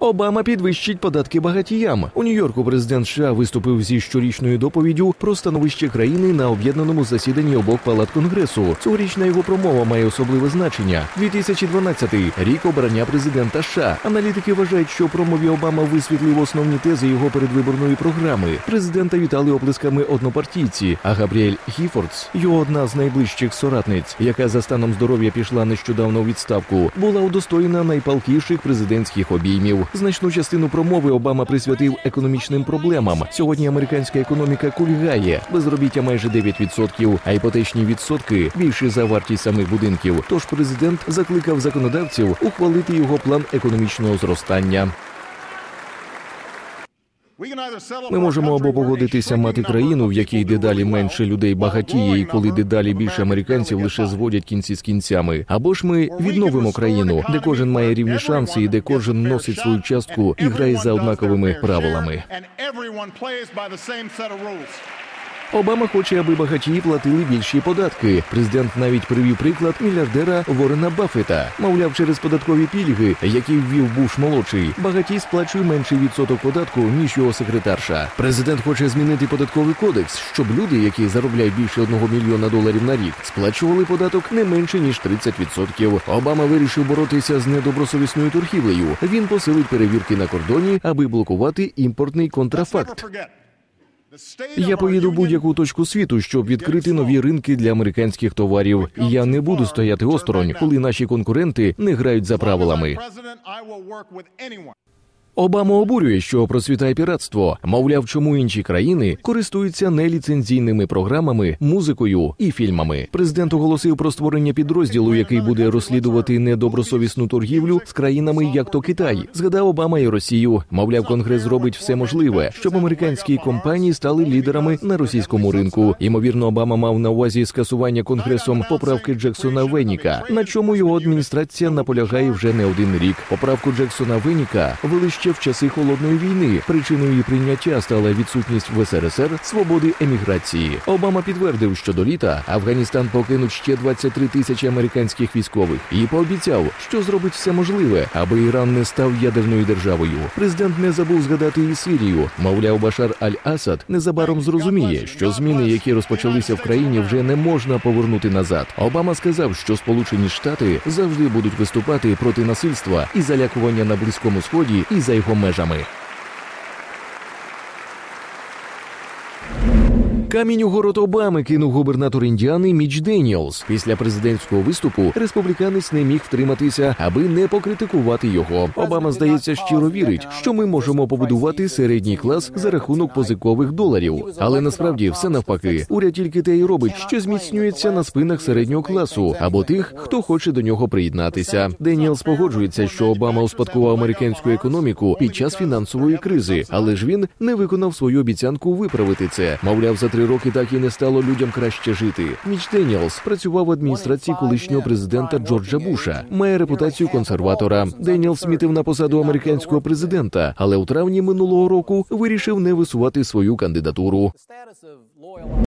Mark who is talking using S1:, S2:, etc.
S1: Обама підвищить податки багатіям. У Нью-Йорку президент США виступив зі щорічною доповіддю про становище країни на об'єднаному засіданні обох палат конгресу. Цьогорічна його промова має особливе значення. 2012 – рік обрання президента США. Аналітики вважають, що промові Обама висвітлив основні тези його передвиборної програми. Президента вітали оплесками однопартійці. А Габріель Гіфордс, його одна з найближчих соратниць, яка за станом здоров'я пішла нещодавно у відставку, була удостоєна найпалкіших президентських обіймів. Значну частину промови Обама присвятив економічним проблемам. Сьогодні американська економіка кульгає, безробіття майже 9%, а іпотечні відсотки більше за вартість самих будинків. Тож президент закликав законодавців ухвалити його план економічного зростання. Ми можемо або погодитися мати країну, в якій дедалі менше людей багатіє, і коли дедалі більше американців лише зводять кінці з кінцями. Або ж ми відновимо країну, де кожен має рівні шанси, і де кожен носить свою частку і грає за однаковими правилами. Обама хоче, аби багатії платили більші податки. Президент навіть привів приклад мільярдера Ворена Баффета. Мовляв, через податкові пільги, які ввів Буш молодший, багатій сплачує менший відсоток податку ніж його секретарша. Президент хоче змінити податковий кодекс, щоб люди, які заробляють більше одного мільйона доларів на рік, сплачували податок не менше ніж 30%. Обама вирішив боротися з недобросовісною торгівлею. Він посилить перевірки на кордоні, аби блокувати імпортний контрафакт. Я поїду будь-яку точку світу, щоб відкрити нові ринки для американських товарів. Я не буду стояти осторонь, коли наші конкуренти не грають за правилами. Обама обурює, що процвітає піратство. Мовляв, чому інші країни користуються неліцензійними програмами, музикою і фільмами. Президент оголосив про створення підрозділу, який буде розслідувати недобросовісну торгівлю з країнами, як то Китай. Згадав Обама і Росію. Мовляв, конгрес зробить все можливе, щоб американські компанії стали лідерами на російському ринку. Ймовірно, Обама мав на увазі скасування конгресом поправки Джексона Веніка, на чому його адміністрація наполягає вже не один рік. Поправку Джексона Веніка вели ще в часи холодної війни. Причиною прийняття стала відсутність в СРСР свободи еміграції. Обама підтвердив, що до літа Афганістан покинуть ще 23 тисячі американських військових і пообіцяв, що зробить все можливе, аби Іран не став ядерною державою. Президент не забув згадати і Сирію. Мовляв, Башар Аль-Асад незабаром зрозуміє, що зміни, які розпочалися в країні, вже не можна повернути назад. Обама сказав, що Сполучені Штати завжди будуть виступати проти насильства і залякування на близькому сході і за його межами. Камінь у город Обами кинув губернатор Індіани Міч Деніелс. Після президентського виступу республіканець не міг втриматися, аби не покритикувати його. Обама здається щиро вірить, що ми можемо побудувати середній клас за рахунок позикових доларів. Але насправді все навпаки. Уряд тільки те й робить, що зміцнюється на спинах середнього класу або тих, хто хоче до нього приєднатися. Деніелс погоджується, що Обама успадкував американську економіку під час фінансової кризи, але ж він не виконав свою обіцянку виправити це. Мовляв, за три роки так і не стало людям краще жити. Міч Деніелс працював в адміністрації колишнього президента Джорджа Буша, має репутацію консерватора. Деніелс мітив на посаду американського президента, але у травні минулого року вирішив не висувати свою кандидатуру.